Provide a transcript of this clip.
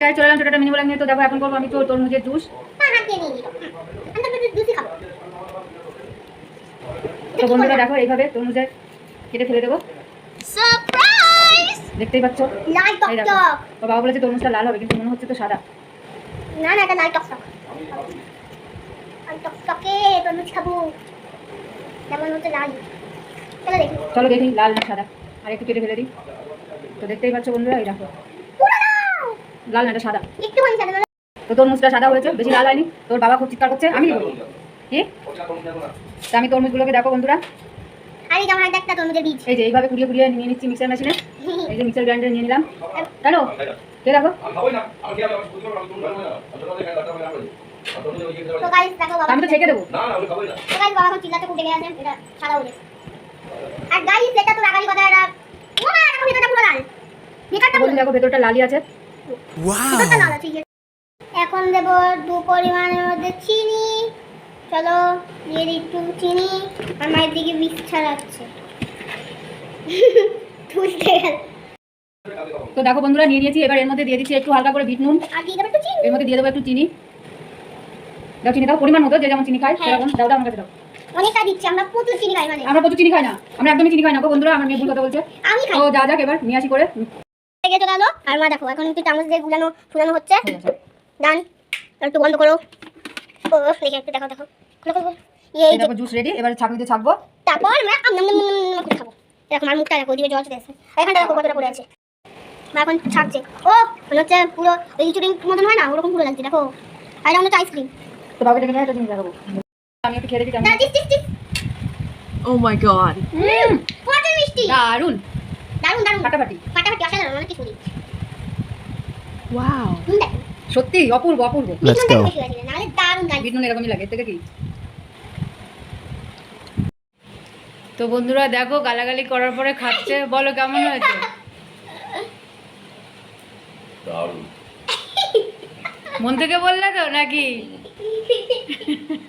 চলে এলাম ছোটটা মিনি নিয়ে। তো দেখো এখন করব আমি তো তরমুজের জুস। আমি তো বন্ধুরা দেখো এইভাবে তরমুজের কেটে ফেলে দেবো। দেখতেই পাচ্ছ? বাবা বলেছে তরমুজটা লাল হবে কিন্তু মনে হচ্ছে তো সাদা। না না এটা লাল টকটক টকটকে তরমুজ খাব। যেমন হচ্ছে লাল? চলো দেখি। লাল না সাদা। আর একটু কেটে ফেলে দিই। তো দেখতেই পাচ্ছ বন্ধুরা এই দেখো। দাও লাল না এটা সাদা। একটু খানি সাদা তো তরমুজটা সাদা হয়েছে বেশি লাল হয়নি তোর বাবা খুব চিৎকার করছে আমি কি? তো আমি তরমুজগুলোকে দেখো বন্ধুরা। আর এই যেমন একটা তরমুজের বীজ এই যে এইভাবে কুড়িয়ে কুড়িয়ে নিয়ে নিচ্ছি মিক্সার মেশিনে এই যে মিক্সার গ্রাইন্ডারে নিয়ে নিলাম। কেন? কে দেখো? তো গাইস দেখো বাবা আমি তো ছেঁকে দেবো। তো গাইস বাবা এখন চিল্লাতে কুটে গেছে এটা সাদা হয়ে গেছে আর গাইস এটা তো লাগালি কথা এটা পুরো লাল। দেখো ভেতরটা লালি আছে। এখন দেব দু পরিমাণের মধ্যে চিনি। চলো দিয়ে দিই একটু চিনি। আর মায়ের দিকে বিষ ছাড়াচ্ছে। তুলতে গেল। তো দেখো বন্ধুরা নিয়ে নিয়েছি। এবার এর মধ্যে দিয়ে দিচ্ছি একটু হালকা করে বিট নুন। আর দিয়ে দেবো একটু চিনি। এর মধ্যে দিয়ে দেবো একটু চিনি। দাও চিনি দাও। পরিমাণ মতো যে যেমন চিনি খায় হ্যাঁ। সেরকম। দাও দাও আমার কাছে দাও। অনেকটা দিচ্ছি আমরা প্রচুর চিনি খাই মানে। আমরা প্রচুর চিনি খাই না। আমরা একদমই চিনি খাই না। গো বন্ধুরা আমার মেয়ে ভুল কথা বলছে। আমি খাই। তো যা যাক এবার নিয়ে আসি করে। লেগে চলে এলো আর মা দেখো এখন একটু চামচ দিয়ে গুলানো ফুলানো হচ্ছে। ডান একটু বন্ধ করো। ও দেখে একটু দেখো দেখো খুলো খুলো খুলো। এই দেখো জুস রেডি এবার ছাঁকনিতে ছাকবো। তারপর আমরা আম নাম নাম করে খাব। দেখো আমার মুখটা দেখো ওদিকে জল চলে আর এখানটা দেখো কতটা পড়ে আছে। মা এখন ছাড়ছে ও মনে হচ্ছে পুরো ওই চুটিং মতন হয় না? ওরকম পুরো লাগছে দেখো। আর এটা হচ্ছে আইসক্রিম তো বাবা ডেকে নিয়ে একটা জিনিস দেখাবো। আমি একটু খেয়ে দেখি কেমন হুম, প্রচুর মিষ্টি। দারুণ দারুণ দারুণ ফাটাফাটি। ফাটাফাটি অসাধারণ অনেক কিছু দিচ্ছি দেখো সত্যি অপূর্ব অপূর্ব। লেটস গো নালে বেশি হয়েছিল নাহলে দারুণ গাইস বিট এরকমই লাগে থেকে কি? তো বন্ধুরা দেখো গালাগালি করার পরে খাচ্ছে। বলো কেমন হয়েছে? মন থেকে বললে তো নাকি?